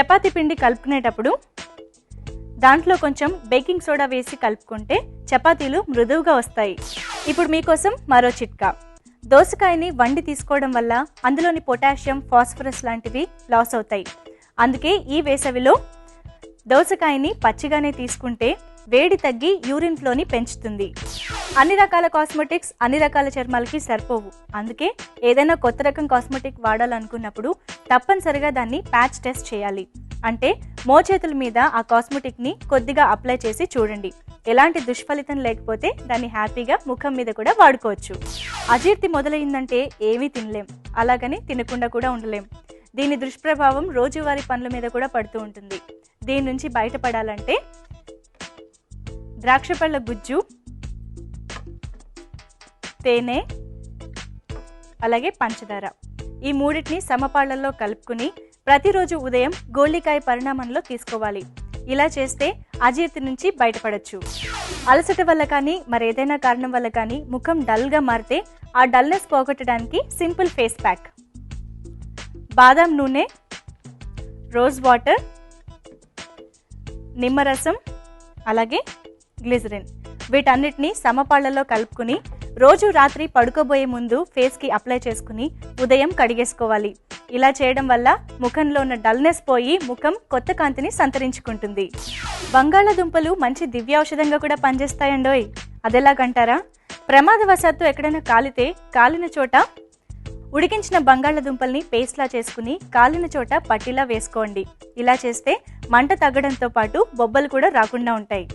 చపాతి పిండి కలుపుకునేటప్పుడు దాంట్లో కొంచెం బేకింగ్ సోడా వేసి కలుపుకుంటే చపాతీలు మృదువుగా వస్తాయి. ఇప్పుడు మీకోసం మరో చిట్కా. దోసకాయని వండి తీసుకోవడం వల్ల అందులోని పొటాషియం ఫాస్ఫరస్ లాంటివి లాస్ అవుతాయి. అందుకే ఈ వేసవిలో దోసకాయని పచ్చిగానే తీసుకుంటే వేడి తగ్గి యూరిన్ ఫ్లోని పెంచుతుంది. అన్ని రకాల కాస్మెటిక్స్ అన్ని రకాల చర్మాలకి సరిపోవు. అందుకే ఏదైనా కొత్త రకం కాస్మెటిక్ వాడాలనుకున్నప్పుడు తప్పనిసరిగా దాన్ని ప్యాచ్ టెస్ట్ చేయాలి. అంటే మోచేతుల మీద ఆ కాస్మెటిక్ని కొద్దిగా అప్లై చేసి చూడండి. ఎలాంటి దుష్ఫలితం లేకపోతే దాన్ని హ్యాపీగా ముఖం మీద కూడా వాడుకోవచ్చు. అజీర్తి మొదలైందంటే ఏమీ తినలేం. అలాగని తినకుండా కూడా ఉండలేం. దీని దుష్ప్రభావం రోజువారీ పనుల మీద కూడా పడుతూ ఉంటుంది. దీని నుంచి బయటపడాలంటే ద్రాక్ష పళ్ళ గుజ్జు తేనె అలాగే పంచదార. ఈ మూడింటిని సమపాళ్ళలో కలుపుకుని ప్రతిరోజు ఉదయం గోళికాయ పరిణామంలో తీసుకోవాలి. ఇలా చేస్తే అజీర్తి నుంచి బయటపడచ్చు. అలసట వల్ల కానీ మరేదైనా కారణం వల్ల కానీ ముఖం డల్గా మారితే ఆ డల్నెస్ పోగొట్టడానికి సింపుల్ ఫేస్ ప్యాక్. బాదం నూనె రోజ్ వాటర్ నిమ్మరసం అలాగే గ్లిజరిన్. వీటన్నిటిని సమపాళ్ళలో కలుపుకుని రోజు రాత్రి పడుకోబోయే ముందు ఫేస్కి అప్లై చేసుకుని ఉదయం కడిగేసుకోవాలి. ఇలా చేయడం వల్ల ముఖంలో ఉన్న డల్నెస్ పోయి ముఖం కొత్త కాంతిని సంతరించుకుంటుంది. బంగాళాదుంపలు మంచి దివ్యౌషధంగా కూడా పనిచేస్తాయండోయ్. అదెలాగంటారా? ప్రమాదవశాత్తు ఎక్కడైనా కాలితే కాలిన చోట ఉడికించిన బంగాళాదుంపల్ని పేస్ట్లా చేసుకుని కాలిన చోట పట్టిలా వేసుకోండి. ఇలా చేస్తే మంట తగ్గడంతో పాటు బొబ్బలు కూడా రాకుండా ఉంటాయి.